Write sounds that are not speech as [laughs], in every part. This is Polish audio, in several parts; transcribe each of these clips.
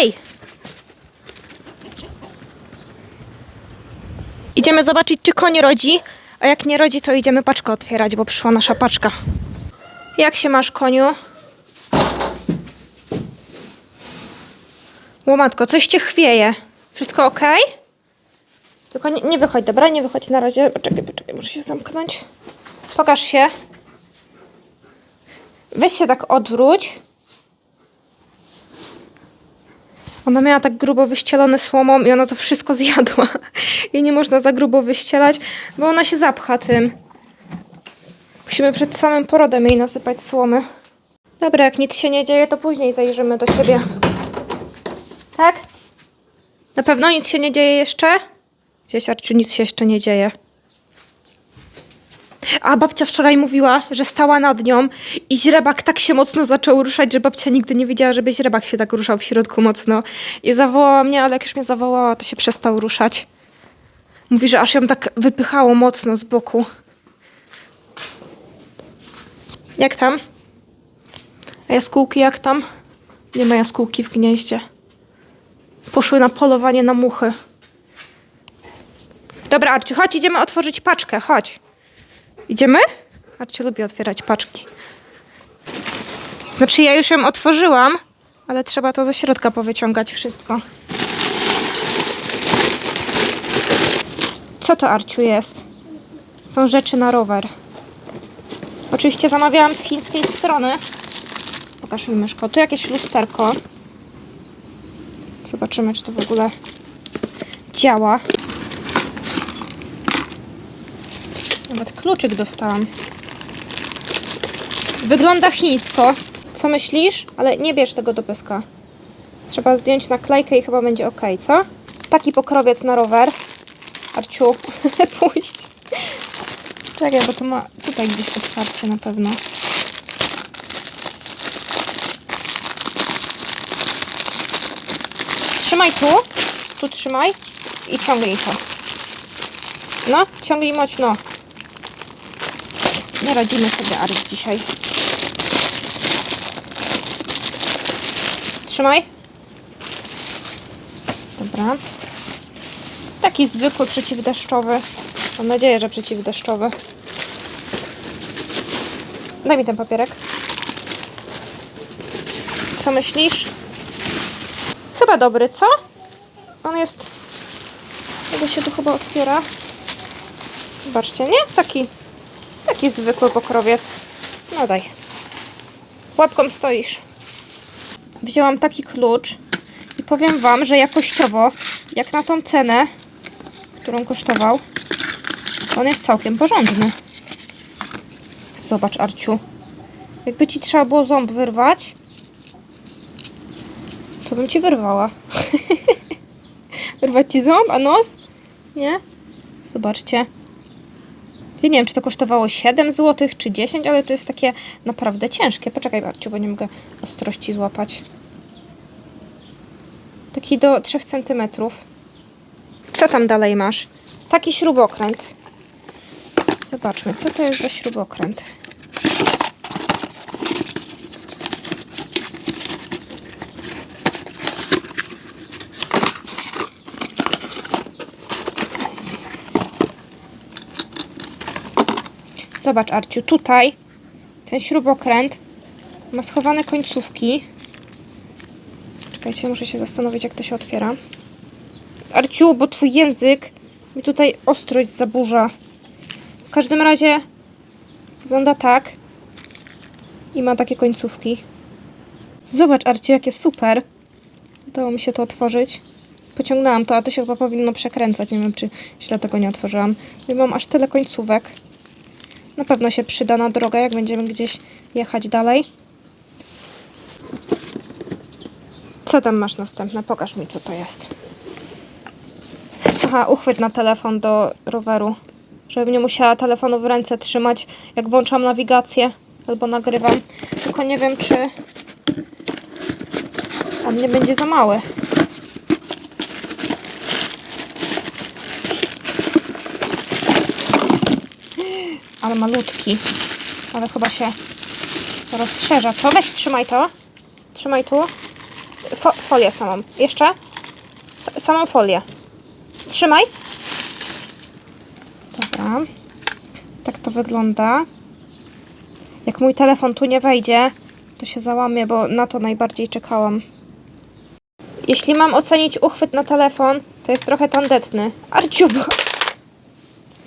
Ej! Idziemy zobaczyć, czy koń rodzi, a jak nie rodzi, to idziemy paczkę otwierać, bo przyszła nasza paczka. Jak się masz, koniu? Łomatko, coś cię chwieje. Wszystko ok? Tylko nie, nie wychodź, dobra? Nie wychodź na razie. Poczekaj, poczekaj, muszę się zamknąć. Pokaż się. Weź się tak odwróć. Ona miała tak grubo wyścielone słomą i ona to wszystko zjadła. Jej nie można za grubo wyścielać, bo ona się zapcha tym. Musimy przed samym porodem jej nasypać słomy. Dobra, jak nic się nie dzieje, to później zajrzymy do ciebie. Tak? Na pewno nic się nie dzieje jeszcze? Gdzieś, Arciu, nic się jeszcze nie dzieje. A babcia wczoraj mówiła, że stała nad nią i źrebak tak się mocno zaczął ruszać, że babcia nigdy nie wiedziała, żeby źrebak się tak ruszał w środku mocno. I zawołała mnie, ale jak już mnie zawołała, to się przestał ruszać. Mówi, że aż ją tak wypychało mocno z boku. Jak tam? A jaskółki jak tam? Nie ma jaskółki w gnieździe. Poszły na polowanie na muchy. Dobra, Arciu, chodź, idziemy otworzyć paczkę, chodź. Idziemy? Arciu lubi otwierać paczki. Znaczy, ja już ją otworzyłam, ale trzeba to ze środka powyciągać wszystko. Co to, Arciu, jest? Są rzeczy na rower. Oczywiście zamawiałam z chińskiej strony. Pokaż mi myszko. Tu jakieś lusterko. Zobaczymy, czy to w ogóle działa. Nawet kluczyk dostałam. Wygląda chińsko. Co myślisz? Ale nie bierz tego do pyska. Trzeba zdjąć naklejkę i chyba będzie ok, co? Taki pokrowiec na rower. Arciu, [laughs] puść. Czekaj, bo to ma tutaj gdzieś otwarcie na pewno. Trzymaj tu. Tu trzymaj. I ciągnij to. No, ciągnij mocno. Nie radzimy sobie Aryś dzisiaj. Trzymaj. Dobra. Taki zwykły przeciwdeszczowy. Mam nadzieję, że przeciwdeszczowy. Daj mi ten papierek. Co myślisz? Chyba dobry, co? On jest... Jego się tu chyba otwiera. Zobaczcie, nie? Taki... Taki zwykły pokrowiec. No daj. Łapką stoisz. Wzięłam taki klucz i powiem Wam, że jakościowo, jak na tą cenę, którą kosztował, on jest całkiem porządny. Zobacz, Arciu. Jakby Ci trzeba było ząb wyrwać, to bym Ci wyrwała. [laughs] Wyrwać Ci ząb, a nos? Nie? Zobaczcie. Ja nie wiem, czy to kosztowało 7 zł, czy 10, ale to jest takie naprawdę ciężkie. Poczekaj, Barciu, bo nie mogę ostrości złapać. Taki do 3 cm. Co tam dalej masz? Taki śrubokręt. Zobaczmy, co to jest za śrubokręt. Zobacz, Arciu, tutaj ten śrubokręt ma schowane końcówki. Czekajcie, muszę się zastanowić, jak to się otwiera. Arciu, bo twój język mi tutaj ostrość zaburza. W każdym razie wygląda tak i ma takie końcówki. Zobacz, Arciu, jakie super. Udało mi się to otworzyć. Pociągnęłam to, a to się chyba powinno przekręcać. Nie wiem, czy źle tego nie otworzyłam. I mam aż tyle końcówek. Na pewno się przyda na drogę, jak będziemy gdzieś jechać dalej. Co tam masz następne? Pokaż mi, co to jest. Aha, uchwyt na telefon do roweru. Żebym nie musiała telefonu w ręce trzymać, jak włączam nawigację albo nagrywam. Tylko nie wiem, czy on nie będzie za mały. Ale malutki. Ale chyba się rozszerza. Co? Weź, trzymaj to. Trzymaj tu. fo folię samą. Jeszcze? S samą folię. Trzymaj. Dobra. Tak to wygląda. Jak mój telefon tu nie wejdzie, to się załamie, bo na to najbardziej czekałam. Jeśli mam ocenić uchwyt na telefon, to jest trochę tandetny. Arciu, bo...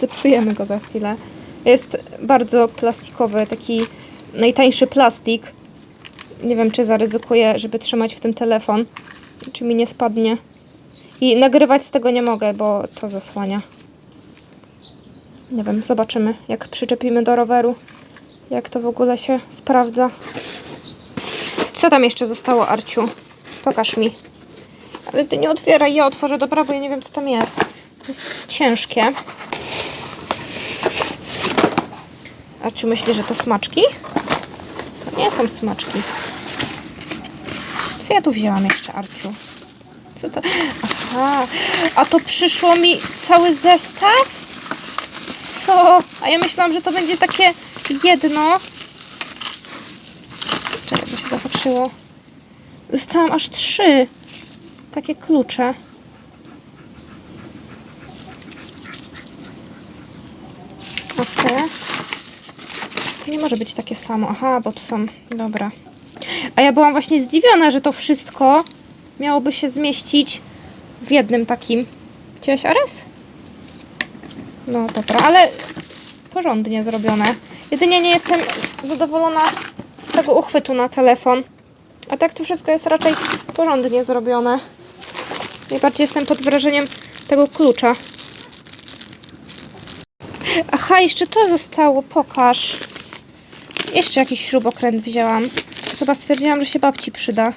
Zepsujemy go za chwilę. Jest bardzo plastikowy, taki najtańszy plastik. Nie wiem, czy zaryzykuję, żeby trzymać w tym telefon. Czy mi nie spadnie. I nagrywać z tego nie mogę, bo to zasłania. Nie wiem, zobaczymy, jak przyczepimy do roweru. Jak to w ogóle się sprawdza. Co tam jeszcze zostało, Arciu? Pokaż mi. Ale ty nie otwieraj, ja otworzę, dobra, bo ja nie wiem, co tam jest. To jest ciężkie. Arciu myśli, że to smaczki? To nie są smaczki. Co ja tu wzięłam jeszcze, Arciu? Co to? Aha, a to przyszło mi cały zestaw? Co? A ja myślałam, że to będzie takie jedno. Czekaj, bo się zahaczyło. Dostałam aż trzy takie klucze. Okej. To nie może być takie samo. Aha, bo to są. Dobra. A ja byłam właśnie zdziwiona, że to wszystko miałoby się zmieścić w jednym takim. Chciałaś Ares? No dobra, ale porządnie zrobione. Jedynie nie jestem zadowolona z tego uchwytu na telefon. A tak to wszystko jest raczej porządnie zrobione. Najbardziej jestem pod wrażeniem tego klucza. Aha, jeszcze to zostało, pokaż. Jeszcze jakiś śrubokręt wzięłam. Chyba stwierdziłam, że się babci przyda.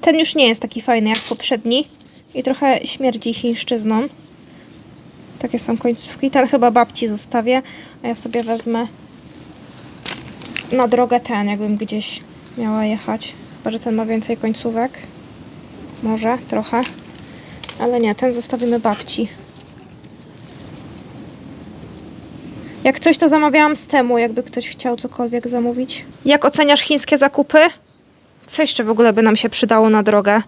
Ten już nie jest taki fajny jak poprzedni. I trochę śmierdzi chińszczyzną. Takie są końcówki. Ten chyba babci zostawię, a ja sobie wezmę na drogę ten, jakbym gdzieś miała jechać. Chyba, że ten ma więcej końcówek. Może, trochę. Ale nie, ten zostawimy babci. Jak coś, to zamawiałam z temu, jakby ktoś chciał cokolwiek zamówić. Jak oceniasz chińskie zakupy? Co jeszcze w ogóle by nam się przydało na drogę?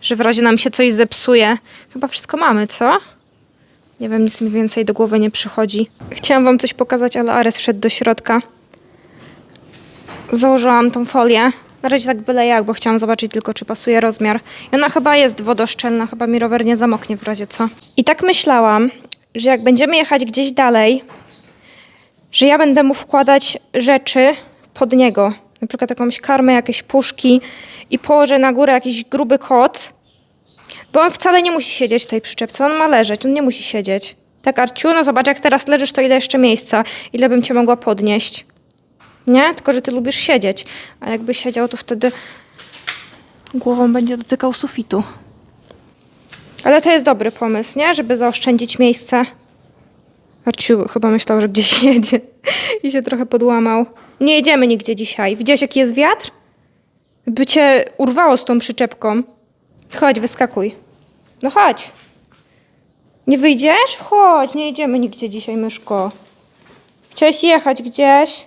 Że w razie nam się coś zepsuje. Chyba wszystko mamy, co? Nie wiem, nic mi więcej do głowy nie przychodzi. Chciałam wam coś pokazać, ale Ares wszedł do środka. Założyłam tą folię. Na razie tak byle jak, bo chciałam zobaczyć tylko, czy pasuje rozmiar. I ona chyba jest wodoszczelna, chyba mi rower nie zamoknie w razie co. I tak myślałam, że jak będziemy jechać gdzieś dalej, że ja będę mu wkładać rzeczy pod niego. Na przykład jakąś karmę, jakieś puszki i położę na górę jakiś gruby koc, bo on wcale nie musi siedzieć w tej przyczepce, on ma leżeć, on nie musi siedzieć. Tak, Arciu, no zobacz, jak teraz leżysz, to ile jeszcze miejsca, ile bym cię mogła podnieść. Nie? Tylko, że ty lubisz siedzieć, a jakby siedział, to wtedy głową będzie dotykał sufitu. Ale to jest dobry pomysł, nie? Żeby zaoszczędzić miejsce. Arciu chyba myślał, że gdzieś [laughs] jedzie i się trochę podłamał. Nie jedziemy nigdzie dzisiaj. Widziałeś, jaki jest wiatr? By cię urwało z tą przyczepką. Chodź, wyskakuj. No chodź. Nie wyjdziesz? Chodź, nie jedziemy nigdzie dzisiaj, myszko. Chciałeś jechać gdzieś?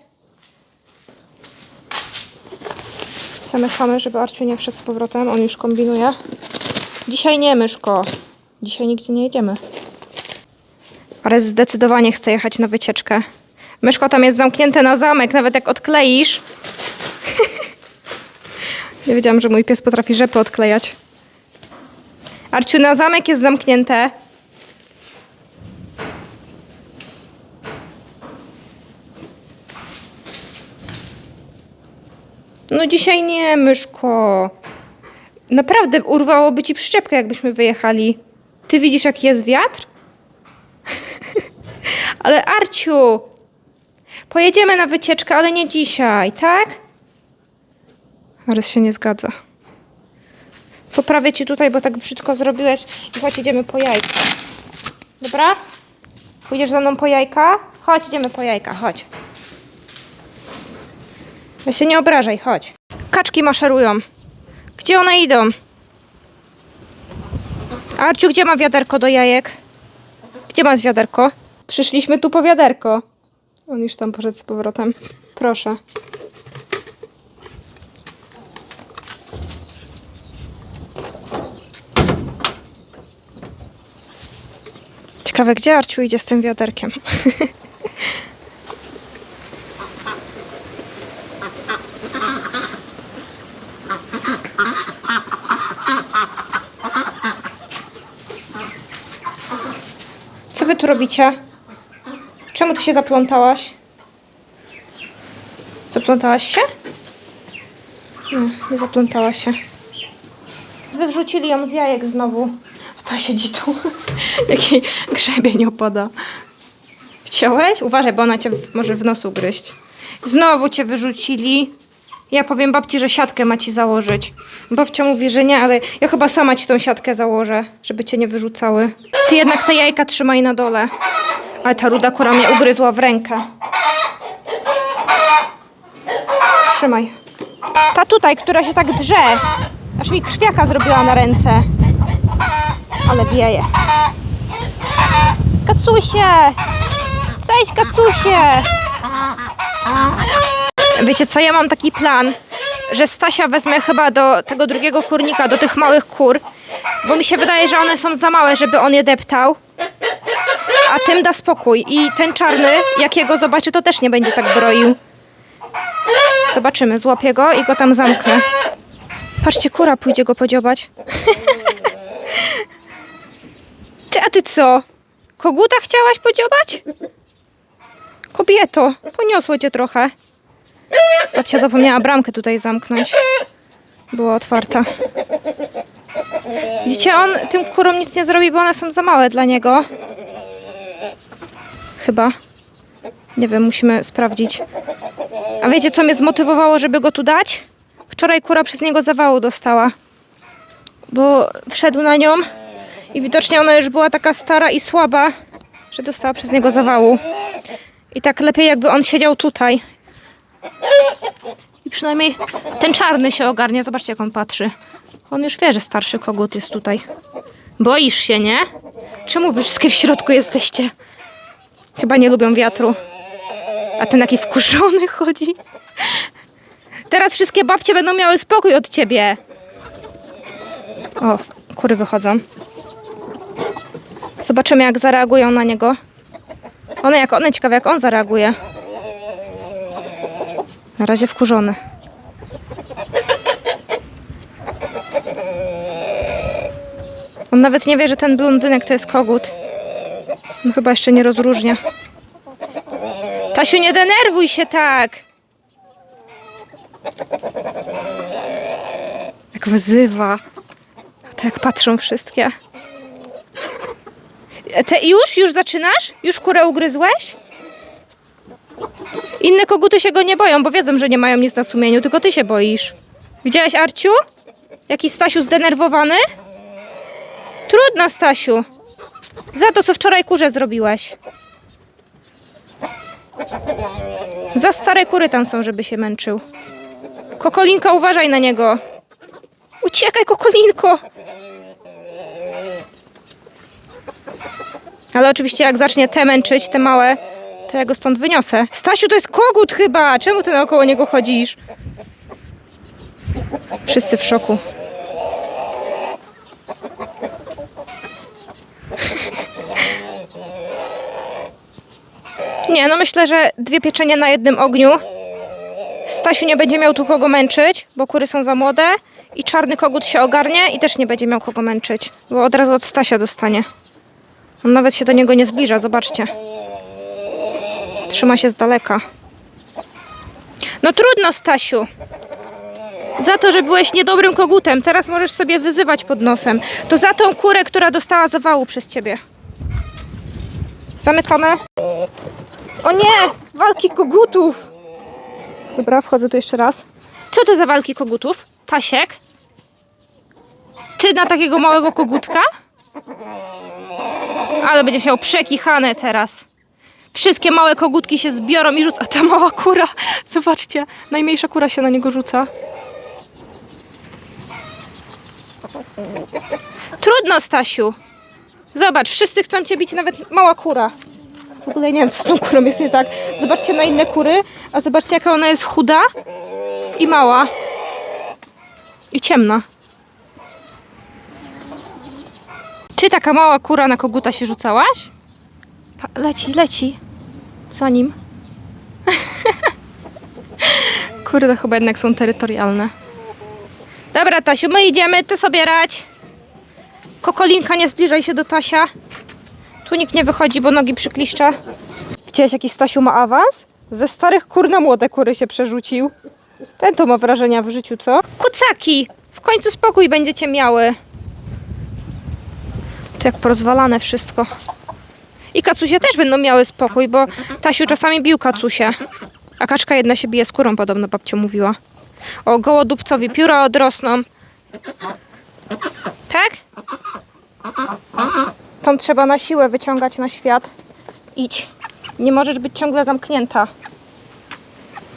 Zamykamy, żeby Arciu nie wszedł z powrotem. On już kombinuje. Dzisiaj nie, myszko. Dzisiaj nigdzie nie jedziemy. Ale zdecydowanie chcę jechać na wycieczkę. Myszko tam jest zamknięte na zamek, nawet jak odkleisz. [laughs] Nie wiedziałam, że mój pies potrafi rzepy odklejać. Arciu, na zamek jest zamknięte. No dzisiaj nie, myszko. Naprawdę urwałoby ci przyczepkę, jakbyśmy wyjechali. Ty widzisz, jaki jest wiatr? Ale Arciu, pojedziemy na wycieczkę, ale nie dzisiaj, tak? Arys się nie zgadza. Poprawię ci tutaj, bo tak brzydko zrobiłeś i chodź, idziemy po jajka. Dobra? Pójdziesz za mną po jajka? Chodź, idziemy po jajka, chodź. Ja się nie obrażaj, chodź. Kaczki maszerują. Gdzie one idą? Arciu, gdzie ma wiaderko do jajek? Gdzie masz wiaderko? Przyszliśmy tu po wiaderko. On już tam poszedł z powrotem. Proszę. Ciekawe, gdzie Arciu idzie z tym wiaderkiem. [laughs] Co wy tu robicie? Czemu ty się zaplątałaś? Zaplątałaś się? Nie, nie zaplątała się. Wywrzucili ją z jajek znowu. A ta siedzi tu. [laughs] Jaki grzebień opada. Chciałeś? Uważaj, bo ona cię może w nos ugryźć. Znowu cię wyrzucili. Ja powiem babci, że siatkę ma ci założyć. Babcia mówi, że nie, ale ja chyba sama ci tą siatkę założę, żeby cię nie wyrzucały. Ty jednak te jajka trzymaj na dole. Ale ta ruda kura mnie ugryzła w rękę. Trzymaj. Ta tutaj, która się tak drze. Aż mi krwiaka zrobiła na ręce. Ale wieje. Kacusie! Cześć, kacusie! Wiecie co, ja mam taki plan, że Stasia wezmę chyba do tego drugiego kurnika, do tych małych kur, bo mi się wydaje, że one są za małe, żeby on je deptał. A tym da spokój. I ten czarny, jak jego zobaczy, to też nie będzie tak broił. Zobaczymy, złapię go i go tam zamknę. Patrzcie, kura pójdzie go podziobać. [laughs] Ty, a ty co? Koguta chciałaś podziobać? Kobieto, poniosło cię trochę. Babcia zapomniała bramkę tutaj zamknąć. Była otwarta. Widzicie, on tym kurom nic nie zrobi, bo one są za małe dla niego. Chyba. Nie wiem, musimy sprawdzić. A wiecie, co mnie zmotywowało, żeby go tu dać? Wczoraj kura przez niego zawału dostała. Bo wszedł na nią i widocznie ona już była taka stara i słaba, że dostała przez niego zawału. I tak lepiej jakby on siedział tutaj. I przynajmniej ten czarny się ogarnia. Zobaczcie jak on patrzy. On już wie, że starszy kogut jest tutaj. Boisz się, nie? Czemu wy wszystkie w środku jesteście? Chyba nie lubią wiatru. A ten taki wkurzony [laughs] chodzi. Teraz wszystkie babcie będą miały spokój od ciebie. O, kury wychodzą. Zobaczymy, jak zareagują na niego. One jak one, ciekawe, jak on zareaguje. Na razie wkurzony. On nawet nie wie, że ten blondynek to jest kogut. On chyba jeszcze nie rozróżnia. Tasiu, nie denerwuj się tak! Jak wyzywa. A to jak patrzą wszystkie. Te już? Już zaczynasz? Już kurę ugryzłeś? Inne koguty się go nie boją, bo wiedzą, że nie mają nic na sumieniu, tylko ty się boisz. Widziałaś, Arciu? Jaki Stasiu zdenerwowany? Trudno, Stasiu. Za to, co wczoraj kurze zrobiłeś. Za stare kury tam są, żeby się męczył. Kokolinka, uważaj na niego. Uciekaj, kokolinko. Ale oczywiście jak zacznie te męczyć, te małe, to ja go stąd wyniosę. Stasiu, to jest kogut chyba! Czemu ty naokoło niego chodzisz? Wszyscy w szoku. Nie, no myślę, że dwie pieczenie na jednym ogniu. Stasiu nie będzie miał tu kogo męczyć, bo kury są za młode. I czarny kogut się ogarnie i też nie będzie miał kogo męczyć, bo od razu od Stasia dostanie. On nawet się do niego nie zbliża, zobaczcie. Trzyma się z daleka. No trudno, Stasiu. Za to, że byłeś niedobrym kogutem, teraz możesz sobie wyzywać pod nosem. To za tą kurę, która dostała zawału przez ciebie. Zamykamy. O nie! Walki kogutów! Dobra, wchodzę tu jeszcze raz. Co to za walki kogutów? Tasiek? Ty na takiego małego kogutka? Ale będzie się przekichane teraz. Wszystkie małe kogutki się zbiorą i rzucą. A ta mała kura, zobaczcie, najmniejsza kura się na niego rzuca. Trudno, Stasiu. Zobacz, wszyscy chcą cię bić, nawet mała kura. W ogóle nie wiem, co z tą kurą jest nie tak. Zobaczcie na inne kury, a zobaczcie, jaka ona jest chuda i mała. I ciemna. Ty, taka mała kura na koguta się rzucałaś? Pa- leci, leci. Za nim. [laughs] Kurde, chyba jednak są terytorialne. Dobra, Tasiu, my idziemy, ty sobie radź. Kokolinka, nie zbliżaj się do Tasia. Tu nikt nie wychodzi, bo nogi przykliszcza. Widziałeś, jaki Stasiu ma awans? Ze starych kur na młode kury się przerzucił. Ten to ma wrażenia w życiu, co? Kucaki! W końcu spokój będziecie miały. To jak porozwalane wszystko. I kacusie też będą miały spokój, bo Tasiu czasami bił kacusie. A kaczka jedna się bije skórą, podobno babcia mówiła. O, gołodupcowi pióra odrosną. Tak? Tą trzeba na siłę wyciągać na świat. Idź. Nie możesz być ciągle zamknięta.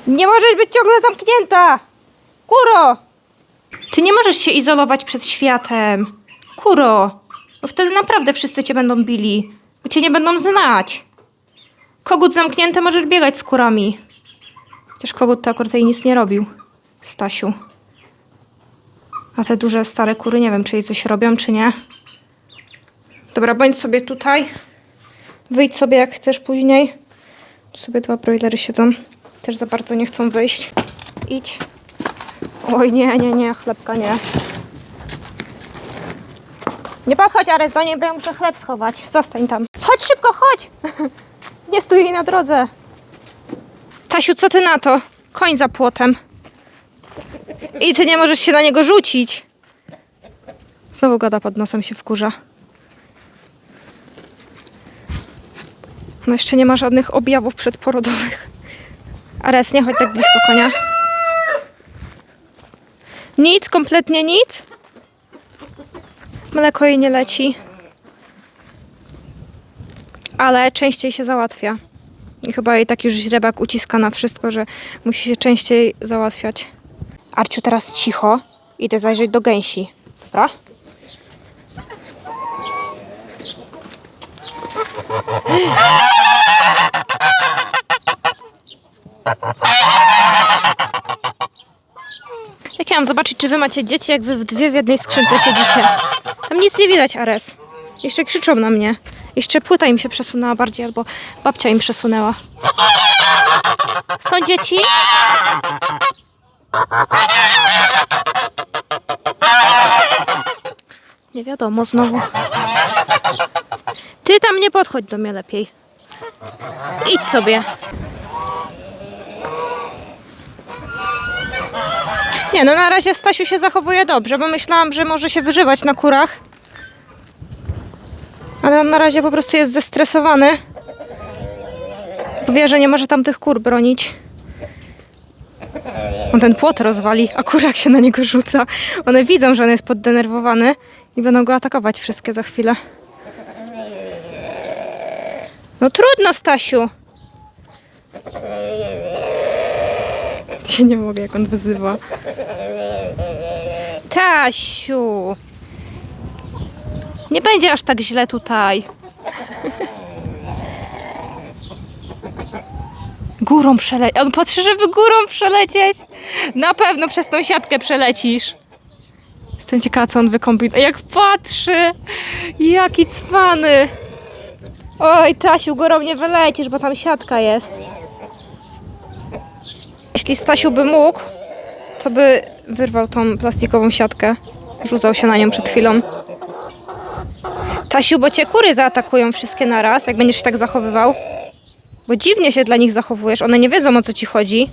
Nie możesz być ciągle zamknięta! Kuro! Ty nie możesz się izolować przed światem. Kuro! Bo wtedy naprawdę wszyscy cię będą bili. Bo cię nie będą znać. Kogut zamknięty możesz biegać z kurami. Chociaż kogut to akurat jej nic nie robił. Stasiu. A te duże, stare kury, nie wiem, czy jej coś robią, czy nie. Dobra, bądź sobie tutaj. Wyjdź sobie jak chcesz później. Tu sobie dwa broilery siedzą. Też za bardzo nie chcą wyjść. Idź. Oj, nie, nie, nie, chlebka nie. Nie podchodź, Ares, do niej, bo ja muszę chleb schować. Zostań tam. Chodź szybko, chodź! [laughs] Nie stój jej na drodze. Tasiu, co ty na to? Koń za płotem. I ty nie możesz się na niego rzucić. Znowu gada pod nosem, się wkurza. No jeszcze nie ma żadnych objawów przedporodowych. Ares, nie chodź tak blisko konia. Nic, kompletnie nic. Mleko jej nie leci. Ale częściej się załatwia. I chyba jej tak już źrebak uciska na wszystko, że musi się częściej załatwiać. Arciu, teraz cicho. Idę zajrzeć do gęsi. Dobra? [laughs] Jak ja mam zobaczyć, czy wy macie dzieci, jak wy w dwie w jednej skrzynce siedzicie? Tam nic nie widać, Ares. Jeszcze krzyczą na mnie. Jeszcze płyta im się przesunęła bardziej, albo babcia im przesunęła. Są dzieci? Nie wiadomo, znowu. Ty tam nie podchodź do mnie lepiej. Idź sobie. Nie, no na razie Stasiu się zachowuje dobrze, bo myślałam, że może się wyżywać na kurach. Ale on na razie po prostu jest zestresowany. Bo wie, że nie może tam tych kur bronić. On ten płot rozwali, a kurak się na niego rzuca. One widzą, że on jest poddenerwowany i będą go atakować wszystkie za chwilę. No trudno, Stasiu. [laughs] Ja nie mogę, jak on wyzywa. Tasiu. Nie będzie aż tak źle tutaj. Górą przelecieć. On patrzy, żeby górą przelecieć. Na pewno przez tą siatkę przelecisz. Jestem ciekawa, co on wykombinuje. Jak patrzy! Jaki cwany! Oj, Tasiu, górą nie wylecisz, bo tam siatka jest. Jeśli Stasiu by mógł, to by wyrwał tą plastikową siatkę. Rzucał się na nią przed chwilą. Tasiu, bo cię kury zaatakują wszystkie naraz, jak będziesz się tak zachowywał. Bo dziwnie się dla nich zachowujesz. One nie wiedzą o co ci chodzi.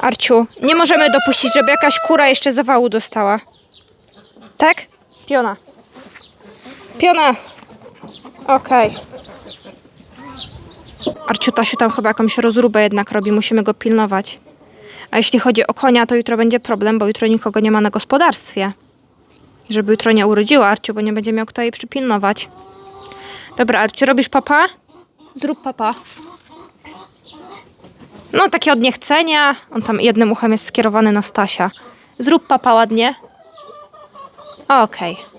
Arciu, nie możemy dopuścić, żeby jakaś kura jeszcze zawału dostała. Tak? Piona. Piona. Okej. Arciu, Tasiu tam chyba jakąś rozróbę jednak robi. Musimy go pilnować. A jeśli chodzi o konia, to jutro będzie problem, bo jutro nikogo nie ma na gospodarstwie. Żeby jutro nie urodziła Arciu, bo nie będzie miał kto jej przypilnować. Dobra, Arciu, robisz papa? Zrób papa. No, takie od niechcenia. On tam jednym uchem jest skierowany na Stasia. Zrób papa ładnie. Okej.